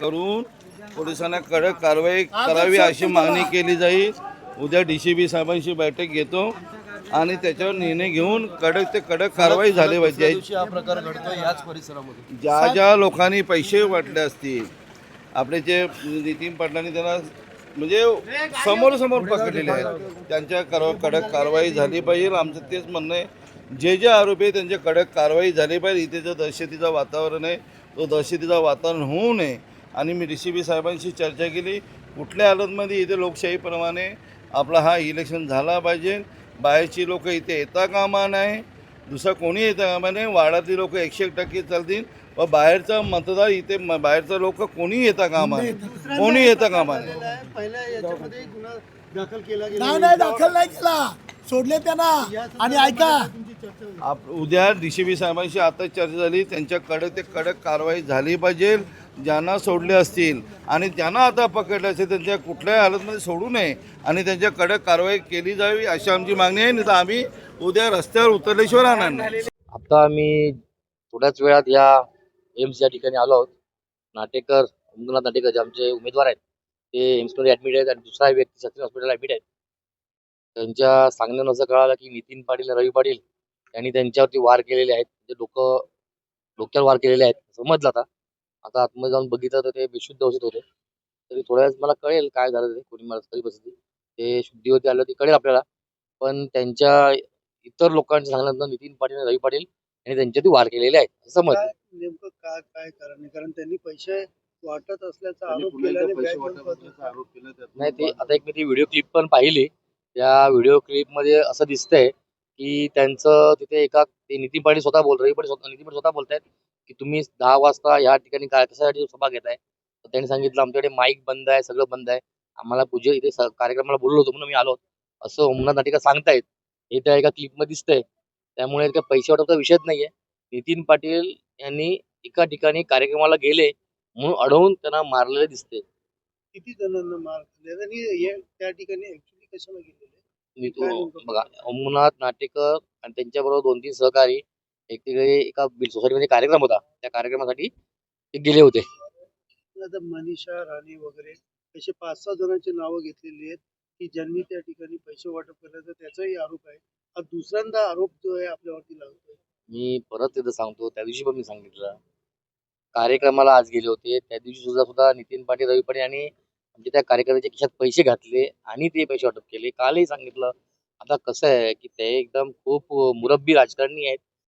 करून पोलिसांना कडक कारवाई करावी अशी मागणी केली जाईल. उद्या डी सी बी साहेबांशी बैठक घेतो आणि त्याच्यावर निर्णय घेऊन कडक ते कडक कारवाई झाली पाहिजे. प्रकार याच परिसरामध्ये. ज्या ज्या लोकांनी पैसे वाटले असतील आपले जे नितीन पाटलांनी त्यांना म्हणजे समोर समोर पकडलेले आहेत त्यांच्या कर कडक कारवाई झाली पाहिजे. आमचं तेच म्हणणं आहे. जे जे आरोपी आहेत त्यांच्या कडक कारवाई झाली पाहिजे. इथे जो दहशतीचं वातावरण आहे तो दहशतीचं वातावरण होऊ नये. आणि मी डी सी बी साहेबांशी चर्चा केली. कुठल्या हालतमध्ये इथे लोकशाहीप्रमाणे आपला हा इलेक्शन झाला पाहिजे? बाहेरची लोक इथे येता कामा नाही दुसरं कोणी येतं कामा नाही वाड्यातली लोक एकशे एक टक्के चालतील. व बाहेरचा मतदार इथे बाहेरचा लोक कोणी येता कामा नाही कोणी येता कामा नाही पहिल्या याच्यामध्ये गुन्हा दाखल केला गेला. नाही नाही दाखल नाही केला. सोडले त्यांना. आणि ऐका. आप उद्या डी सी बी साहेबांशी आता चर्चा झाली त्यांच्याकडे ते कडक कारवाई झाली पाहिजे ज्यांना सोडले असतील. आणि ज्यांना आता पकडले असेल त्यांच्या कुठल्याही हालतमध्ये सोडू नये. आणि त्यांच्या कडक कारवाई केली जावी अशी आमची मागणी आहे. नाही तर आम्ही उद्या रस्त्यावर उतरल्याशिवाय राहणार नाही. आता आम्ही थोड्याच वेळात या एम्स या ठिकाणी आलो आहोत. नाटेकर ओमनाथ नाटेकर जे आमचे उमेदवार आहेत ते एम्समध्ये ऍडमिट आहेत आणि दुसरा व्यक्ती सचिन हॉस्पिटल ॲडमिट आहेत. त्यांच्या सांगण्यानं असं कळालं की नितीन पाटील रवी पाटील यांनी त्यांच्यावरती वार केलेले आहेत. ते लोक डोक्यावर वार केलेले आहेत. समजलं आता. आता आतमध्ये जाऊन बघितलं तर ते बेशुद्ध अवस्थेत होते. तरी थोड्या वेळात मला कळेल काय झालं ते. कोणी मला कधी बसली. ते शुद्धीवरती आलं ते कळेल आपल्याला. पण त्यांच्या इतर लोकांच्या सांगण्यानंतर नितीन पाटील आणि रवी पाटील यांनी त्यांच्यावरती वार केलेले आहेत. असं समजलं. नेमकं काय काय कारण आहे? कारण त्यांनी पैसे वाटत असल्याचा आरोप केला आणि पैसे बॅग वाटप घेऊन असल्याचा आरोप केला त्यातून नाही ते आता एक मी ती व्हिडिओ क्लिप पण पाहिली. त्या व्हिडिओ क्लिपमध्ये असं दिसतंय की त्यांचं तिथे एका नितीन पाटील स्वतः बोल रवी पाटील स्वतः नितीन पाटील स्वतः बोलतायत की तुम्ही दहा वाजता या ठिकाणी काय कशासाठी सभा घेताय? तर त्यांनी सांगितलं आमच्याकडे माईक बंद आहे सगळं बंद आहे. आम्हाला पूजे इथे कार्यक्रमाला बोललो होतो म्हणून मी आलो असं ओमनाथ नाटिका सांगतायत. हे त्या एका क्लिपमध्ये दिसतंय. त्यामुळे काही पैसे वाटपचा विषयच नाहीये. नितीन पाटील यांनी एका ठिकाणी कार्यक्रमाला गेले म्हणून अडवून त्यांना मारलेले दिसते किती जणांना मार त्या ठिकाणी ऍक्च्युली कशाला गेलेले? मी तो? बघा ओमनाथ नाटेकर आणि त्यांच्याबरोबर दोन तीन सहकारी एक तिकडे एका सोसायटीमध्ये कार्यक्रम होता. त्या कार्यक्रमासाठी ते गेले होते. आता मनीषा राणे वगैरे असे पाच सहा जणांची नावं घेतलेली आहेत की ज्यांनी त्या ठिकाणी पैसे वाटप केल्याचा त्याचाही आरोप आहे. हा दुसऱ्यांदा आरोप जो आहे आपल्यावरती लागतोय मी परत तिथं सांगतो त्या दिवशी पण मी सांगितलं. कार्यक्रमाला आज गेले होते. त्या दिवशी सुद्धा सुद्धा नितीन पाटील रवी पाटील यांनी म्हणजे त्या कार्यक्रमाच्या खिशात पैसे घातले आणि ते पैसे वाटप केले. कालही सांगितलं. आता कसं आहे की ते एकदम खूप मुरब्बी राजकारणी आहेत.